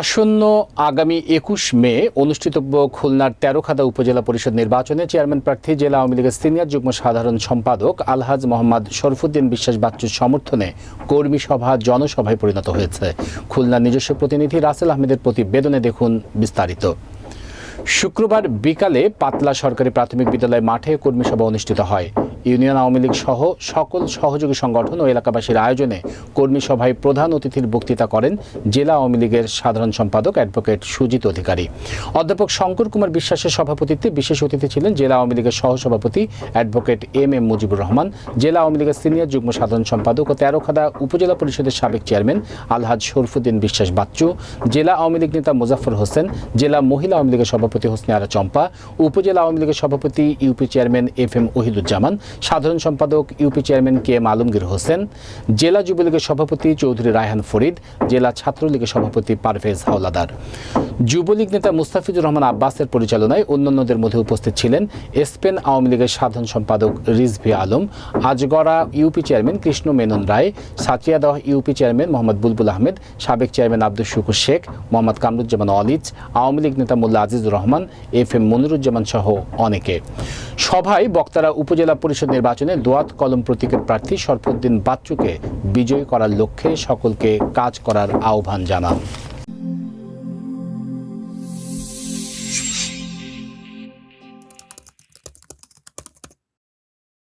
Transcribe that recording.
আসন্ন আগামী একুশ মে অনুষ্ঠিতব্য খুলনার তেরোখাদা উপজেলা পরিষদ নির্বাচনে চেয়ারম্যান প্রার্থী জেলা আওয়ামী লীগের সিনিয়র যুগ্ম সাধারণ সম্পাদক আলহাজ মোহাম্মদ শরফুদ্দিন বিশ্বাস বাচ্চুর সমর্থনে কর্মী সভা জনসভায় পরিণত হয়েছে। খুলনার নিজস্ব প্রতিনিধি রাসেল আহমেদের প্রতিবেদনে দেখুন বিস্তারিত। শুক্রবার বিকালে পাতলা সরকারি প্রাথমিক বিদ্যালয় মাঠে কর্মী সভা অনুষ্ঠিত হয়। ইউনিয়ন আওয়ামী লীগ সহ সকল সহযোগী সংগঠন ও এলাকাবাসীর আয়োজনে কর্মী সভায় প্রধান অতিথির বক্তৃতা করেন জেলা আওয়ামী লীগের সাধারণ সম্পাদক অ্যাডভোকেট সুজিত অধিকারী। অধ্যাপক শঙ্কর কুমার বিশ্বাসের সভাপতিত্বে বিশেষ অতিথি ছিলেন জেলা আওয়ামী লীগের সহসভাপতি advocate M M Mujibur Rahman, জেলা আওয়ামী লীগের সিনিয়র যুগ্ম সাধারণ সম্পাদক ও তেরোখাদা উপজেলা পরিষদের সাবেক চেয়ারম্যান আলহাজ শরফুদ্দিন বিশ্বাস বাচ্চু, জেলা আওয়ামী লীগ নেতা মুজাফর হোসেন, জেলা মহিলা আওয়ামী লীগের সভাপতি হোসনে আরা চম্পা, উপজেলা আওয়ামী লীগের সভাপতি UP chairman F M Ohiduzzaman সাধারণ সম্পাদক UP chairman K M Alamgir Hossain, জেলা যুবলীগের সভাপতি চৌধুরী রায়হান ফরিদ, জেলা ছাত্রলীগের সভাপতি পারভেজ হাওলাদার। যুবলীগ নেতা মুস্তাফিজুর রহমান আব্বাসের পরিচালনায় অন্যান্যদের মধ্যে উপস্থিত ছিলেন স্পেন আওয়ামী লীগের সাধারণ সম্পাদক Rizvi Alam, Ajgara UP chairman Krishna Menon Roy, Sachiadah UP chairman Mohammad Bulbul Ahmed, সাবেক চেয়ারম্যান আব্দুল শুকুর শেখ, মোহাম্মদ কামরুজ্জামান অলিজ, আওয়ামী লীগ নেতা মোল্লা আজিজুর রহমান এফ এম মনিরুজ্জামান সহ অনেকে। সভায় বক্তারা উপজেলা পরিষদ নির্বাচনে দোয়াত কলম প্রতীকের প্রার্থী শরফুদ্দিন বাচ্চুকে বিজয়ী করার লক্ষ্যে সকলকে কাজ করার আহ্বান জানান।